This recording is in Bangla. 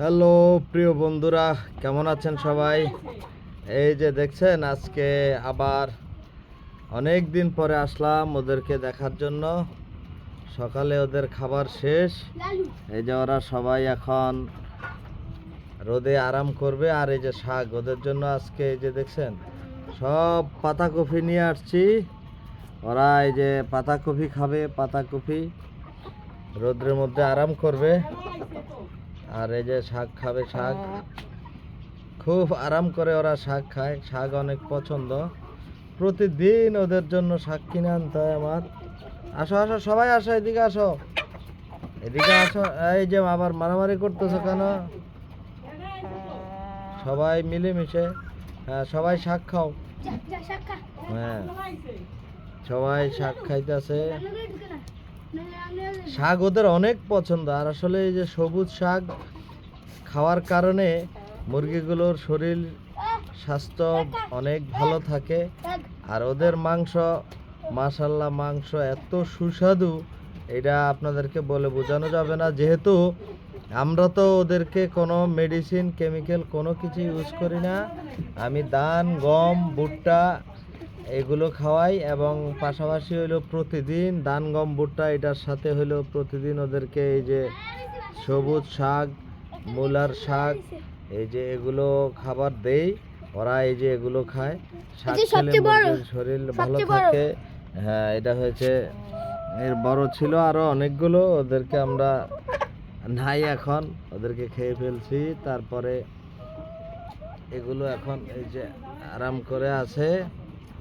হ্যালো, প্রিয় বন্ধুরা, কেমন আছেন সবাই? এই যে দেখছেন, আজকে আবার অনেক দিন পরে আসলাম ওদেরকে দেখার জন্য। সকালে ওদের খাবার শেষ। এই যে ওরা সবাই এখন রোদে আরাম করবে, আর এই যে শাক, ওদের জন্য আজকে এই যে দেখছেন, সব পাতাকপি নিয়ে আসছি। ওরা এই যে পাতাকপি খাবে, পাতাকপি রোদ্রের মধ্যে আরাম করবে। আর এই যে শাক খাবে শাক। খুব আরাম করে ওরা শাক খায়। শাক অনেক পছন্দ। প্রতিদিন ওদের জন্য শাক কিনে আনতে হয় আমার। আসো আসো সবাই আসো এদিকে আসো। এদিকে আসো। এই যে আবার মারামারি করতেছো কেন? সবাই মিলেমিশে হ্যাঁ সবাই শাক খাও। হ্যাঁ সবাই শাক খাইতেছে। শাক ওদের অনেক পছন্দ। আর আসলে এই যে সবুজ শাক খাওয়ার কারণে মুরগিগুলোর শরীর স্বাস্থ্য অনেক ভালো থাকে। আর ওদের মাংস মাশাল্লাহ মাংস এত সুস্বাদু, এটা আপনাদেরকে বলে বোঝানো যাবে না। যেহেতু আমরা তো ওদেরকে কোনো মেডিসিন কেমিক্যাল কোনো কিছু ইউজ করি না। আমি ধান, গম, ভুট্টা এগুলো খাওয়াই এবং পাশাপাশি হইল প্রতিদিন ধান গম ভুট্টা এটার সাথে হইল প্রতিদিন ওদেরকে এই যে সবুজ শাক মূলার শাক এই যে এগুলো খাবার দেই। ওরা এই যে এগুলো খায়। শাক খেলে শরীর ভালো থাকে। হ্যাঁ এটা হয়েছে এর বড় ছিল আরও অনেকগুলো। ওদেরকে আমরা নাই এখন। ওদেরকে খেয়ে ফেলছি। তারপরে এগুলো এখন এই যে আরাম করে আছে।